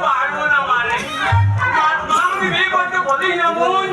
வாழ்வன மாலை நான் மாமி வீட்டு பொதியமும்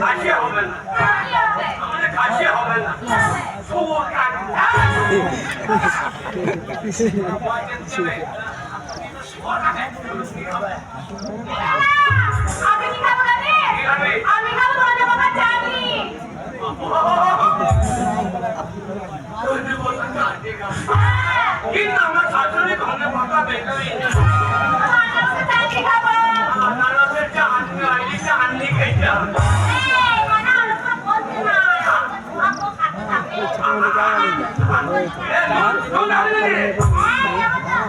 খাসি হবে না আমাদের খাসি হবে না শুয়োর কাটবো শুয়োর কাটে। কি খাবি? কিন্তু আমার শাশুড়ি ধনে পাতা বেকারি না চাটনি খেতে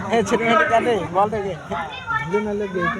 হ্যাঁ ছেলে মেয়েটা কাটে বল থেকে ধুলে নালে গেছে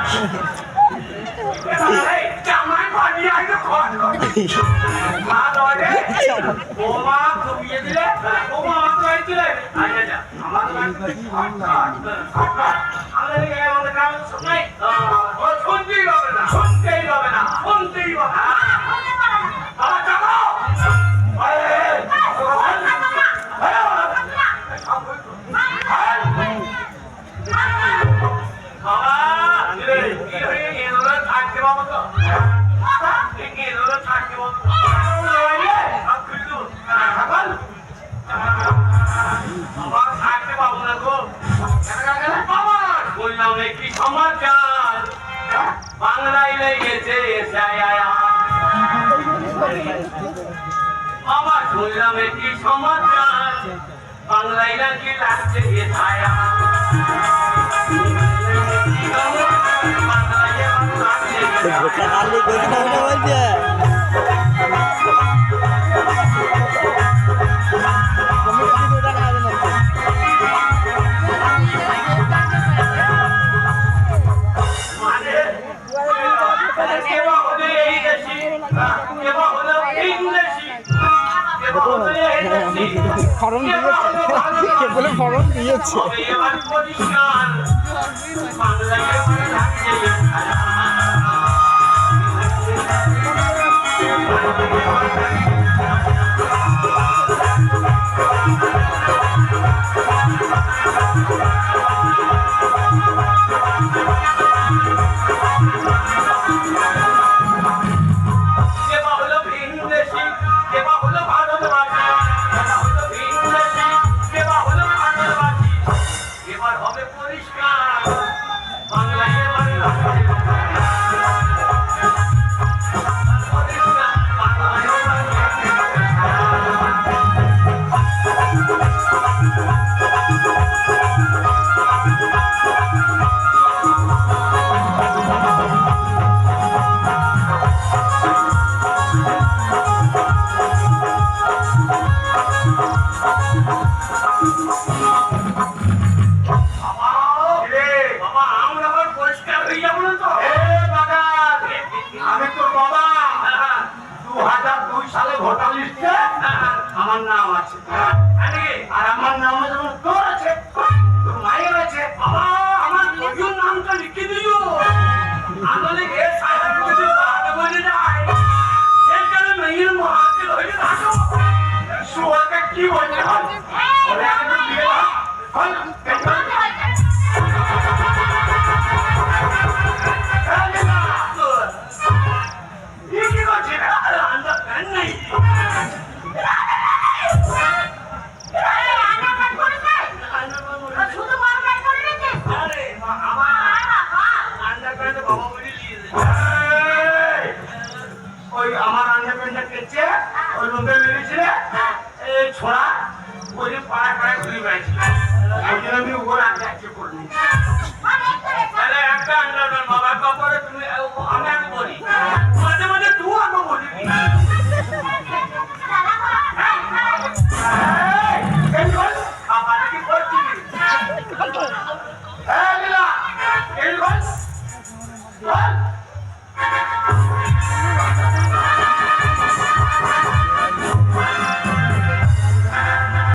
বাবা রে কোথাও বিয়ে ঠিক করেছ আঙ্গুল খা হ্যাঁ, আরে আঙ্গুল খা আঙ্গুলটা নেই ভালো ভালো নেই হ্যাঁ, ভালো সব মেয়ে নাম করে আঙ্গুলটা বিয়ে দিও না ওরা সব টাকাটা মনে হয় সারাদিন খাওয়াতে জামাই পানি আগে খোয়া মা দরে বোমা কমিয়ে দিলে বোমা আমাকে হয়েছিল আচ্ছা আচ্ছা আমার আমাদের रंगी लाच ये छाया Bukan alih gue kenapa aja. Form দিয়েছে। কে বলে ফরম দিয়েছে